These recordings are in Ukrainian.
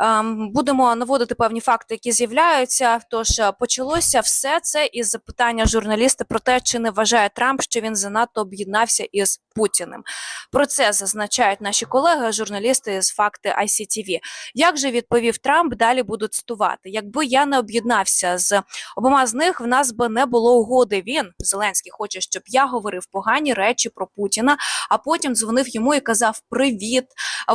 Ем, Будемо наводити певні факти, які з'являються. Тож е, почалося все це із запитання журналіста про те, чи не вважає Трамп, що він занадто об'єднався із Путіним. Про це зазначають наші колеги, журналісти з факти ICTV. Як же відповів Трамп? Далі буду цитувати: якби я не об'єднався з обома з них, в нас би не було угоди. Він Зеленський хоче, щоб я говорив погані речі про Путіна, а потім дзвонив йому і казав: Привіт,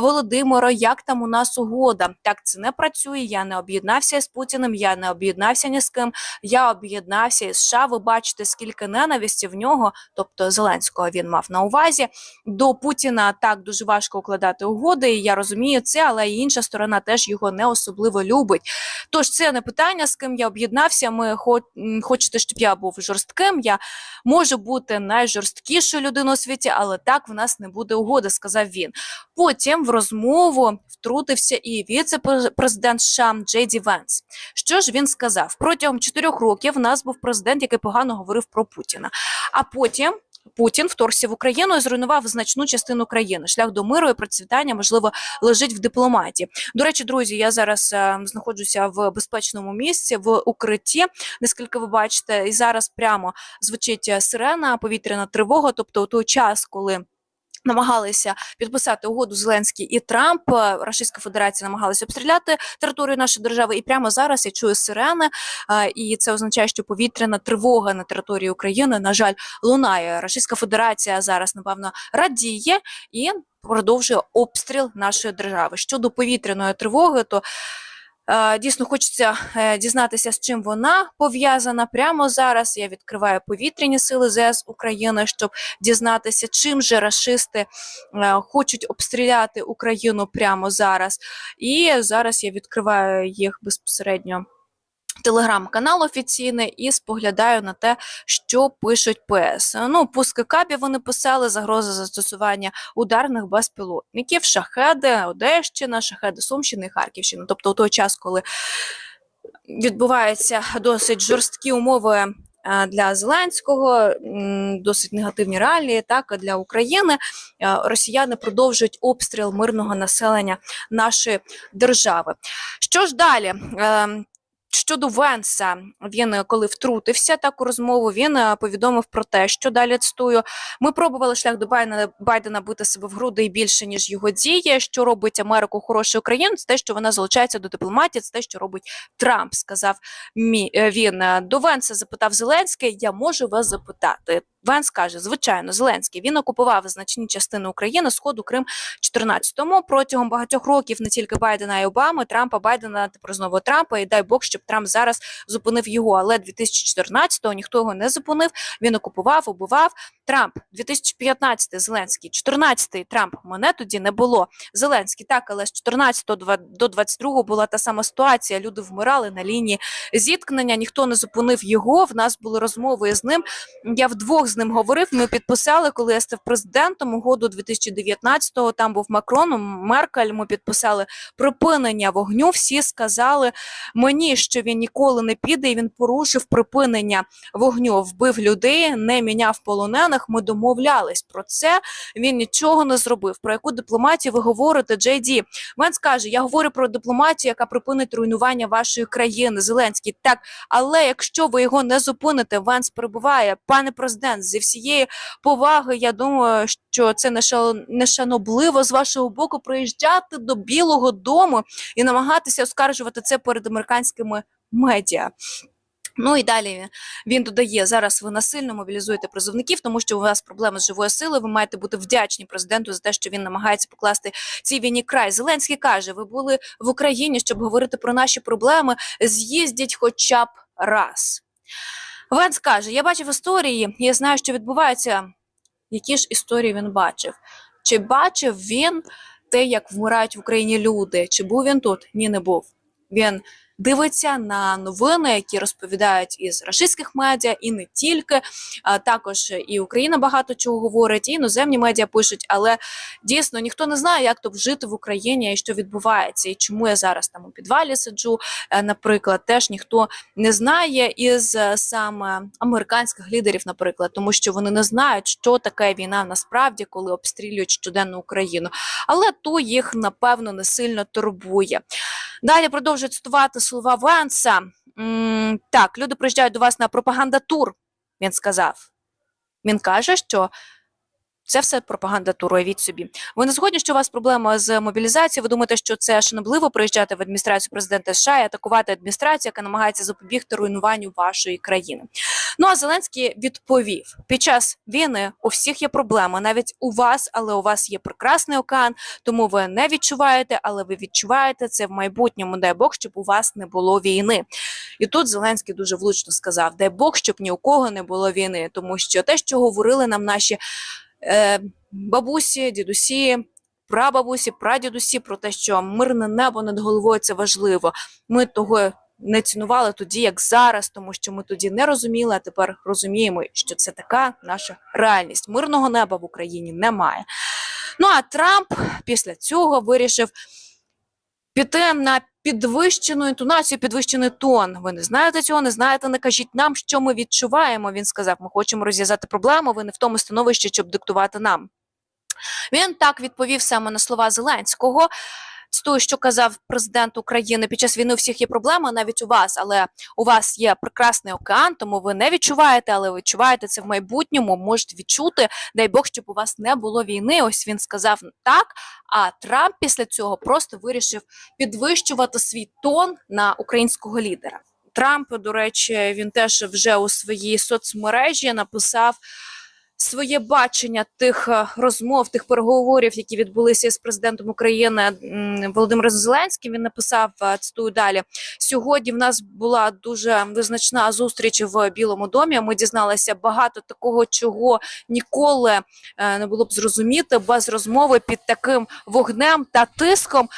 Володимиро, як там у нас угода? Так це не працює. Я не об'єднався з Путіним, я не об'єднався ні з ким. Я об'єднався із США. Ви бачите, скільки ненависті в нього, тобто Зеленського він мав на увазі. До Путіна так дуже важко укладати угоди. І я розумію це, але інша сторона теж його не особливо любить. Тож це не питання, з ким я об'єднався. Ми хо- хочете, щоб я був жорстким. Я можу бути найжорсткішою людиною у світі, але так в нас не буде угоди, сказав він. Потім в розмову втрутився і віце-президент США Джей Ді Венс. Що ж він сказав? Протягом чотирьох років в нас був президент, який погано говорив про Путіна. А потім. Путін вторгся в Україну і зруйнував значну частину країни. Шлях до миру і процвітання можливо лежить в дипломатії. До речі, друзі, я зараз е, знаходжуся в безпечному місці в укритті. Наскільки ви бачите, і зараз прямо звучить е, сирена, повітряна тривога. Тобто, у той час, коли намагалися підписати угоду Зеленський і Трамп, е, Російська Федерація намагалася обстріляти територію нашої держави. І прямо зараз я чую сирени, е, і це означає, що повітряна тривога на території України, на жаль, лунає. Російська Федерація зараз, напевно, радіє і продовжує обстріл нашої держави. Щодо повітряної тривоги, то Дійсно, хочеться е, дізнатися, з чим вона пов'язана. Прямо зараз я відкриваю повітряні сили ЗС України, щоб дізнатися, чим же рашисти е, хочуть обстріляти Україну прямо зараз. І зараз я відкриваю їх безпосередньо. Телеграм-канал офіційний і споглядаю на те, що пишуть ПС. Ну, пуски кабів вони писали, загроза застосування ударних безпілотників, шахеди, Одещина, шахеди Сумщини і Харківщини. Тобто, у той час, коли відбуваються досить жорсткі умови. е, Для Зеленського досить негативні реалії, так для України е, росіяни продовжують обстріл мирного населення нашої держави. Що ж далі? Щодо Венса, він е, коли втрутився так у розмову, він е, повідомив про те, що далі цитую. Ми пробували шлях до Байдена, Байдена бити себе в груди більше ніж його дії. Що робить Америку хорошою країною? Це те, що вона залучається до дипломатії. Це те, що робить Трамп. Сказав мі е, він до Венса. Запитав Зеленський. Я можу вас запитати. Венс каже: звичайно, Зеленський він окупував значні частини України, сходу Крим 14-му. Протягом багатьох років не тільки Байдена і Обами, Трампа, Байдена, тепер знову Трампа. І дай Бог, щоб Трамп зараз зупинив його. Але 2014-го ніхто його не зупинив. Він окупував, убивав. Трамп 2015 Зеленський, 14-й Трамп. Мене тоді не було. Зеленський так, але з 14 до 22 була та сама ситуація. Люди вмирали на лінії зіткнення. Ніхто не зупинив його. В нас були розмови з ним. Я вдвох з ним говорив. Ми підписали, коли я став президентом угоду 2019-го. Там був Макрон, Меркель. Ми підписали припинення вогню. Всі сказали мені, що він ніколи не піде. і Він порушив припинення вогню, вбив людей, не міняв полонених. Ми домовлялись про це. Він нічого не зробив. Про яку дипломатію ви говорите, Джей Ді? Венс каже: Я говорю про дипломатію, яка припинить руйнування вашої країни. Зеленський так, але якщо ви його не зупините, Венс перебуває, пане президент, зі всієї поваги. Я думаю, що це нешанобливо з вашого боку приїжджати до Білого Дому і намагатися оскаржувати це перед американськими медіа. Ну і далі він додає: зараз ви насильно мобілізуєте призовників, тому що у вас проблеми з живою силою. Ви маєте бути вдячні президенту за те, що він намагається покласти цій війні край. Зеленський каже: ви були в Україні, щоб говорити про наші проблеми. З'їздіть хоча б раз. Венс каже: Я бачив історії, я знаю, що відбувається. Які ж історії він бачив? Чи бачив він те, як вмирають в Україні люди? Чи був він тут? Ні, не був. Він дивиться на новини, які розповідають із рашистських медіа, і не тільки. А також і Україна багато чого говорить, і іноземні медіа пишуть. Але дійсно ніхто не знає, як то жити в Україні і що відбувається, і чому я зараз там у підвалі сиджу. Е, Наприклад, теж ніхто не знає із е, саме американських лідерів, наприклад, тому що вони не знають, що таке війна насправді, коли обстрілюють щоденну Україну. Але то їх напевно не сильно турбує. Далі продовжують цитувати слова аванса. Так, люди приїжджають до вас на пропагандатур, він сказав. Він каже, що це все пропаганда туру, уявіть собі. Ви не згодні, що у вас проблема з мобілізацією? Ви думаєте, що це шанобливо приїжджати в адміністрацію президента США і атакувати адміністрацію, яка намагається запобігти руйнуванню вашої країни? Ну а Зеленський відповів: під час війни у всіх є проблеми, навіть у вас, але у вас є прекрасний океан, тому ви не відчуваєте, але ви відчуваєте це в майбутньому. Дай Бог, щоб у вас не було війни. І тут Зеленський дуже влучно сказав: дай Бог, щоб ні у кого не було війни, тому що те, що говорили нам наші е, бабусі, дідусі. Прабабусі, прадідусі про те, що мирне небо над головою це важливо. Ми того не цінували тоді, як зараз, тому що ми тоді не розуміли, а тепер розуміємо, що це така наша реальність. Мирного неба в Україні немає. Ну а Трамп після цього вирішив піти на підвищену інтонацію, підвищений тон. Ви не знаєте цього, не знаєте, не кажіть нам, що ми відчуваємо. Він сказав: ми хочемо розв'язати проблему. Ви не в тому становищі, щоб диктувати нам. Він так відповів саме на слова Зеленського. З того, що казав президент України під час війни, у всіх є проблеми, навіть у вас, але у вас є прекрасний океан, тому ви не відчуваєте, але ви відчуваєте це в майбутньому, можете відчути. Дай Бог, щоб у вас не було війни. Ось він сказав так. А Трамп після цього просто вирішив підвищувати свій тон на українського лідера. Трамп, до речі, він теж вже у своїй соцмережі написав своє бачення тих е, розмов, тих переговорів, які відбулися з президентом України Володимиром Зеленським. Він написав е, цитую далі. Сьогодні в нас була дуже визначна зустріч в Білому домі. Ми дізналися багато такого, чого ніколи е, не було б зрозуміти без розмови під таким вогнем та тиском.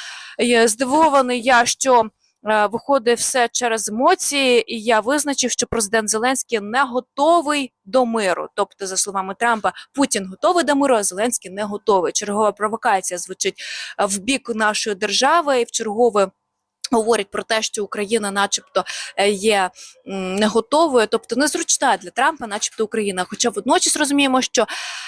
Здивований я, що виходить все через емоції, і я визначив, що президент Зеленський не готовий до миру. Тобто, за словами Трампа, Путін готовий до миру, а Зеленський не готовий. Чергова провокація звучить е, в бік нашої держави і в чергове. Говорять про те, що Україна, начебто, е, є не готовою, тобто незручна для Трампа, начебто Україна. Хоча водночас розуміємо, що